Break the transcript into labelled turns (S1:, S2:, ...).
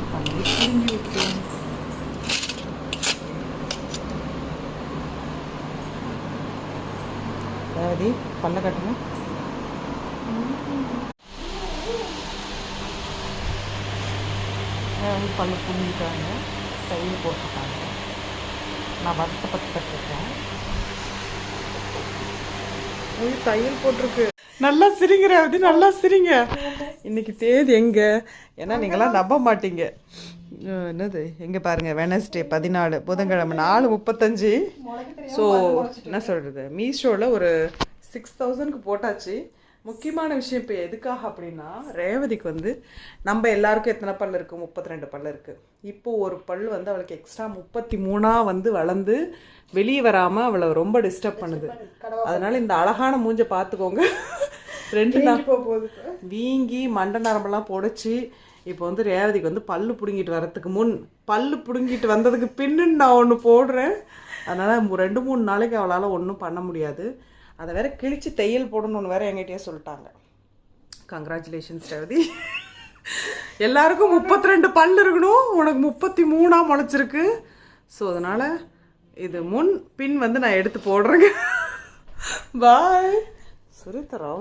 S1: மீதி பல்லை புடுங்கி விட்டேன் அதாவது பல்ல கட்டணும் வந்து பல்ல புடுங்கிட்டாங்க தையல் போட்டுருக்காங்க நான் வருத்தப்பட்டுக்கிட்டு இருக்கேன்
S2: தையல் போட்டிருக்கு.
S1: நல்லா சிரிங்கிற அது நல்லா சிரிங்க. இன்னைக்கு தேதி எங்க? ஏன்னா நீங்களாம் நம்ப மாட்டீங்க. என்னது? எங்க பாருங்க வெனஸ்டே பதினாலு புதன்கிழமை நாலு முப்பத்தஞ்சு. ஸோ என்ன சொல்றது? மீஷோவில் ஒரு சிக்ஸ் தௌசண்ட்க்கு போட்டாச்சு. முக்கியமான விஷயம் இப்போ எதுக்காக அப்படின்னா ரேவதிக்கு வந்து நம்ம எல்லாருக்கும் எத்தனை பல் இருக்குது முப்பத்தி ரெண்டு பல் இருக்குது இப்போ ஒரு பல் வந்து அவளுக்கு எக்ஸ்ட்ரா முப்பத்தி மூணாக வந்து வளர்ந்து வெளியே வராமல் அவளை ரொம்ப டிஸ்டர்ப் பண்ணுது. அதனால இந்த அழகான மூஞ்ச பார்த்துக்கோங்க ரெண்டு நாள். வீங்கி மண்டை நரம்பெல்லாம் புடைச்சி இப்போ வந்து ரேவதிக்கு வந்து பல்லு பிடுங்கிட்டு வரதுக்கு முன் பல்லு பிடுங்கிட்டு வந்ததுக்கு பின்னுன்னு நான் ஒன்று போடுறேன். அதனால் ரெண்டு மூணு நாளைக்கு அவளால் ஒன்றும் பண்ண முடியாது. அதை வேற கிழிச்சு தையல் போடணும்னு வேற எங்கிட்டயே சொல்லிட்டாங்க. கங்க்ராச்சுலேஷன்ஸ் ரேவதி. எல்லாருக்கும் முப்பத்தி ரெண்டு பல் இருக்கணும். உனக்கு முப்பத்தி மூணா முளைச்சிருக்கு. ஸோ அதனால் இது முன் பின் வந்து நான் எடுத்து போடுறேங்க. பாய் சுரிதராவ்